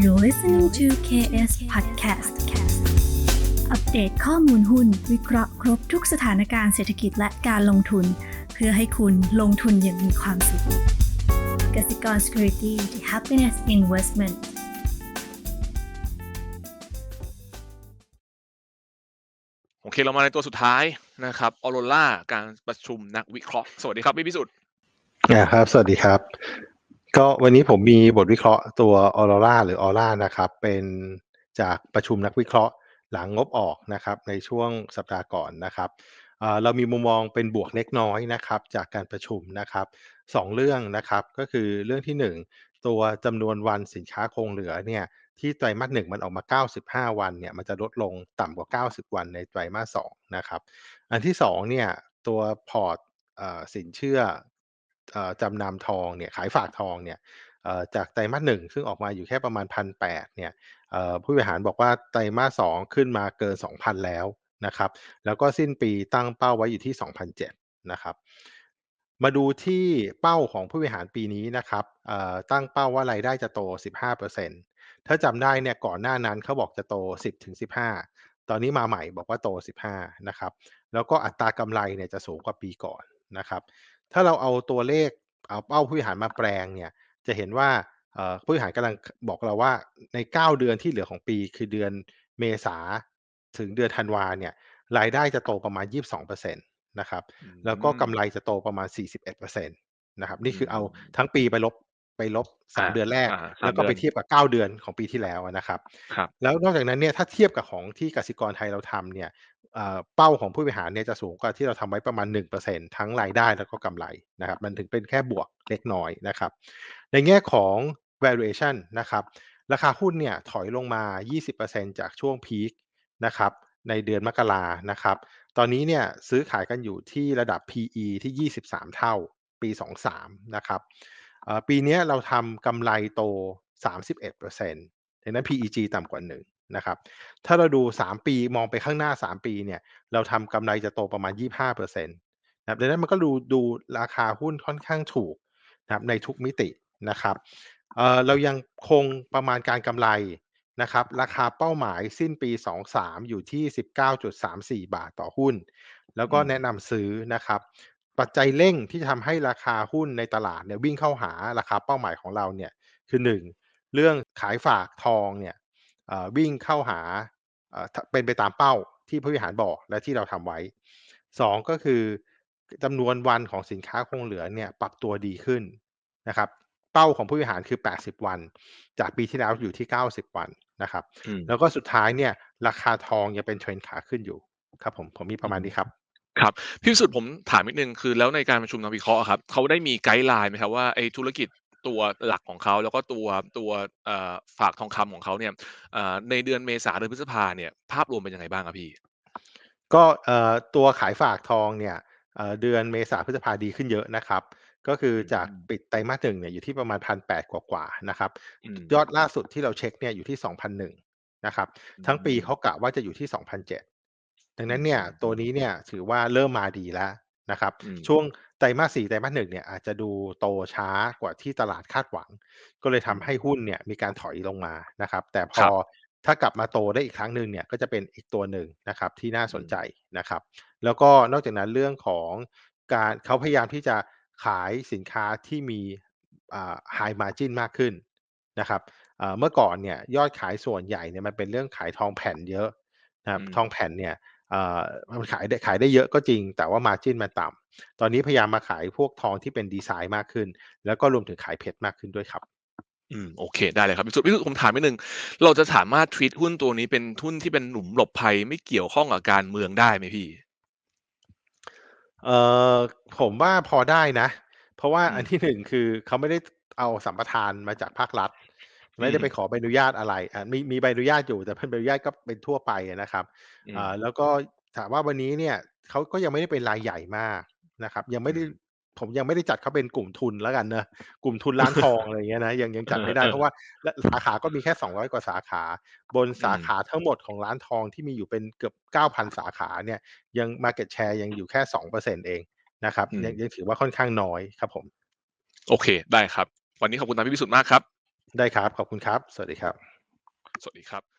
You're listening to KS Podcast อัปเดตข้อมูลหุ้น วิเคราะห์ครบทุกสถานการณ์เศรษฐกิจและการลงทุน เพื่อให้คุณลงทุนอย่างมีความสุขกสิกร Security the Happiness Investment โอเค เรามาในตัวสุดท้ายนะครับออโรล่าการประชุมนักวิเคราะห์ สวัสดีครับพี่พิสุทธิ์อ่าครับ สวัสดีครับ ก็วันนี้ผมมีบทวิเคราะห์ตัวออโรราหรือออร่านะครับ เป็นจากประชุมนักวิเคราะห์หลังงบออกนะครับ ในช่วงสัปดาห์ก่อนนะครับอ่าเรามีมุมมองเป็นบวกเล็กน้อยนะครับ จากการประชุมนะครับสองเรื่องนะครับ ก็คือเรื่องที่หนึ่งตัวจำนวนวันสินค้าคงเหลือเนี่ยที่ไตรมาสหนึ่งมันออกมา 95 วันเนี่ยมันจะลดลงต่ำกว่า 90 วันในไตรมาสสองนะครับ อันที่สองเนี่ยตัวพอร์ตเอ่อสินเชื่อ เอ่อ จำนำทองเนี่ย ขายฝากทองเนี่ย เอ่อ จากไตรมาสหนึ่งซึ่งออกมาอยู่แค่ประมาณพันแปดเนี่ย เอ่อ ผู้บริหารบอกว่า ไตรมาสสองขึ้นมาเกิน 2,000 แล้วนะครับ แล้วก็สิ้นปีตั้งเป้าไว้อยู่ที่2,007นะครับ มาดูที่เป้าของผู้บริหารปีนี้นะครับ เอ่อ ตั้งเป้าว่า รายได้จะโต 15%ถ้าจำได้เนี่ย ก่อนหน้านั้นเขาบอกจะโต 10-15 ตอนนี้มาใหม่บอกว่าโต 15 นะครับ แล้วก็อัตรากำไรเนี่ยจะสูงกว่าปีก่อนนะครับ ถ้าเราเอาตัวเลขเอาเป้าผู้บริหารมาแปลงเนี่ย จะเห็นว่าเอ่อผู้บริหารกำลังบอกเราว่าใน 9 เดือนที่เหลือของปี คือเดือนเมษาถึงเดือนธันวาเนี่ยรายได้จะโตประมาณ 22%นะครับแล้วก็กำไรจะโตประมาณ 41%นะครับนี่คือเอาทั้งปีไปลบไปลบอ่า3เดือนแรกอ่าสามแล้วก็ไปเดือนเทียบกับ 9 เดือนของปีที่แล้วอะนะครับครับ แล้วนอกจากนั้นเนี่ยถ้าเทียบกับของที่กสิกรไทยเราทำเนี่ย เป้าของผู้บริหารเนี่ยจะสูงกว่าที่เราทำไว้ประมาณ 1%ทั้งรายได้แล้วก็กำไรนะครับ มันถึงเป็นแค่บวกเล็กน้อยนะครับ ในแง่ของ valuation นะครับ ราคาหุ้นเนี่ยถอยลงมา 20%จากช่วงพีคนะครับในเดือนมกรานะครับ ตอนนี้เนี่ยซื้อขายกันอยู่ที่ระดับ PE ที่ 23 เท่าปี 23 นะครับ ปีนี้เราทำกำไรโต 31%ดังนั้น PEG ต่ำกว่า1 นะครับ ถ้าเราดู 3 ปีมองไปข้างหน้า 3 ปีเนี่ย เราทำกำไรจะโตประมาณ 25%นะครับดังนั้นมันก็ดูดูราคาหุ้นค่อนข้างถูกนะครับในทุกมิตินะครับเอ่อเรายังคงประมาณการกำไรนะครับ ราคาเป้าหมายสิ้นปี 23 อยู่ที่ 19.34 บาทต่อหุ้น แล้วก็อืมแนะนำซื้อนะครับ ปัจจัยเร่งที่จะทำให้ราคาหุ้นในตลาดเนี่ยวิ่งเข้าหาราคาเป้าหมายของเราเนี่ยคือ 1 เรื่องขายฝากทองเนี่ยเอ่อ วิ่งเข้าหาเอ่อถ้าเป็นไปตามเป้าที่ผู้บริหารบอกและที่เราทำไว้ 2 ก็คือจำนวนวันของสินค้าคงเหลือเนี่ยปรับตัวดีขึ้นนะครับ เป้าของผู้บริหารคือ 80 วัน จากปีที่แล้วอยู่ที่ 90 วันนะครับอืมแล้วก็สุดท้ายเนี่ยราคาทองยังเป็นเทรนขาขึ้นอยู่ครับผมผมมีประมาณนี้ครับครับพี่พิสุทธิ์ผมถามนิดนึงคือแล้วในการประชุมนักวิเคราะห์อะครับเขาได้มีไกด์ไลน์ไหมครับว่าไอ้ธุรกิจ ตัวหลักของเขาแล้วก็ตัวตัวเอ่อฝากทองคำของเขาเนี่ยเอ่อในเดือนเมษาเดือนพฤษภาเนี่ยภาพรวมเป็นยังไงบ้างครับพี่ ก็เอ่อตัวขายฝากทองเนี่ยเอ่อเดือนเมษาพฤษภาดีขึ้นเยอะนะครับก็คือจากอืมปิดไตรมาสหนึ่งเนี่ยอยู่ที่ประมาณพันแปดกว่าๆนะครับอืมยอดล่าสุดที่เราเช็คเนี่ยอยู่ที่2,001นะครับ ทั้งปีอืมเขากะว่าจะอยู่ที่2,007ดังนั้นเนี่ยตัวนี้เนี่ยถือว่าเริ่มมาดีแล้ว นะครับอืมช่วงไตรมาส4ไตรมาส1เนี่ยอาจจะดูโตช้ากว่าที่ตลาดคาดหวัง ก็เลยทำให้หุ้นเนี่ยมีการถอยลงมานะครับ แต่พครัอบถ้ากลับมาโตได้อีกครั้งหนึ่งเนี่ยก็จะเป็นอีกตัวหนึ่งนะครับที่น่าสนใจนะครับ แล้วก็นอกจากนั้นเรื่องของการเขาพยายามที่จะขายสินค้าที่มีอ่า high margin มากขึ้นนะครับอ่าเมื่อก่อนเนี่ยยอดขายส่วนใหญ่เนี่ยมันเป็นเรื่องขายทองแผ่นเยอะนะครับอืมทองแผ่นเนี่ยอ่า มันขายได้ขายได้เยอะก็จริง แต่ว่า margin มันต่ำตอนนี้พยายามมาขายพวกทองที่เป็นดีไซน์มากขึ้น แล้วก็รวมถึงขายเพชรมากขึ้นด้วยครับอืมโอเคได้เลยครับพี่สุดพี่สุดผมถามนิดนึงเราจะสามารถทวีตหุ้นตัวนี้เป็นหุ้นที่เป็นหลุมหลบภัยไม่เกี่ยวข้องกับการเมืองได้ไหมพี่เอ่อผมว่าพอได้นะ เพราะว่าอืมอันที่หนึ่งคือเขาไม่ได้เอาสัมปทานมาจากภาครัฐ ไม่ได้อืมไปขอใบอนุญาตอะไรอะมีมีใบอนุญาตอยู่แต่เป็นใบอนุญาตก็เป็นทั่วไปอะนะครับอืมอ่าแล้วก็ถามว่าวันนี้เนี่ยเขาก็ยังไม่ได้เป็นรายใหญ่มากนะครับ ยังไม่ได้อืมผมยังไม่ได้จัดเขาเป็นกลุ่มทุนแล้วกันเนอะกลุ่มทุนร้านทองอะไรอย่างเงี้ยนะยังยังจัดไม่ได้เออเพราะว่าและสาขาก็มีแค่200กว่าสาขา บนสาอืมขาทั้งหมดของร้านทองที่มีอยู่เป็นเกือบ9,000สาขาเนี่ย ยัง market share ยังอยู่แค่2%เองนะครับอืมยังยังถือว่าค่อนข้างน้อยครับผม โอเคได้ครับ วันนี้ขอบคุณทางพี่พิสุทธิ์มากครับ ได้ครับ ขอบคุณครับ สวัสดีครับ สวัสดีครับ